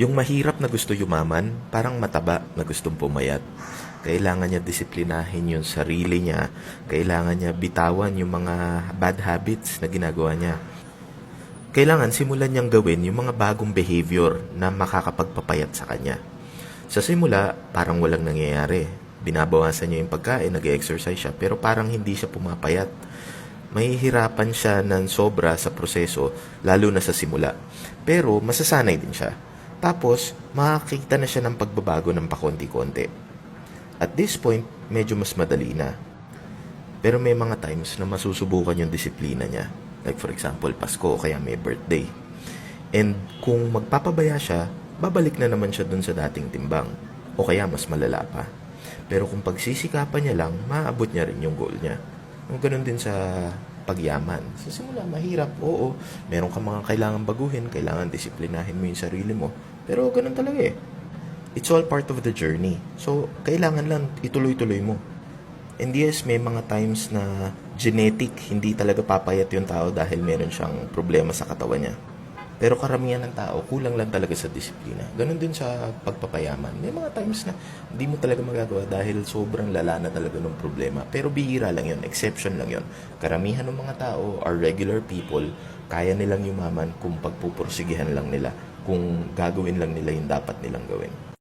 Yung mahirap na gusto yumaman, parang mataba na gustong pumayat. Kailangan niya disiplinahin yung sarili niya. Kailangan niya bitawan yung mga bad habits na ginagawa niya. Kailangan simulan niyang gawin yung mga bagong behavior na makakapagpapayat sa kanya. Sa simula, parang walang nangyayari. Binabawasan niya yung pagkain, nag-exercise siya, pero parang hindi siya pumapayat. Mahihirapan siya ng sobra sa proseso, lalo na sa simula. Pero masasanay din siya. Tapos, makakita na siya ng pagbabago ng pakonti-konti. At this point, medyo mas madali na. Pero may mga times na masusubukan yung disiplina niya. Like for example, Pasko o kaya may birthday. And kung magpapabaya siya, babalik na naman siya dun sa dating timbang. O kaya mas malala pa. Pero kung pagsisikapan niya lang, maaabot niya rin yung goal niya. Ganun din sa pagyaman. Sa simula, mahirap. Oo, meron ka mga kailangan baguhin, kailangan disiplinahin mo yung sarili mo. Pero ganun talaga eh. It's all part of the journey. So, kailangan lang ituloy-tuloy mo. And yes, may mga times na genetic, hindi talaga papayat yung tao dahil meron siyang problema sa katawan niya. Pero karamihan ng tao, kulang lang talaga sa disiplina. Ganon din sa pagpapayaman. May mga times na hindi mo talaga magagawa dahil sobrang lala na talaga ng problema. Pero bihira lang yun, exception lang yun. Karamihan ng mga tao are regular people, kaya nilang yumaman kung pagpupursigihan lang nila, kung gagawin lang nila yung dapat nilang gawin.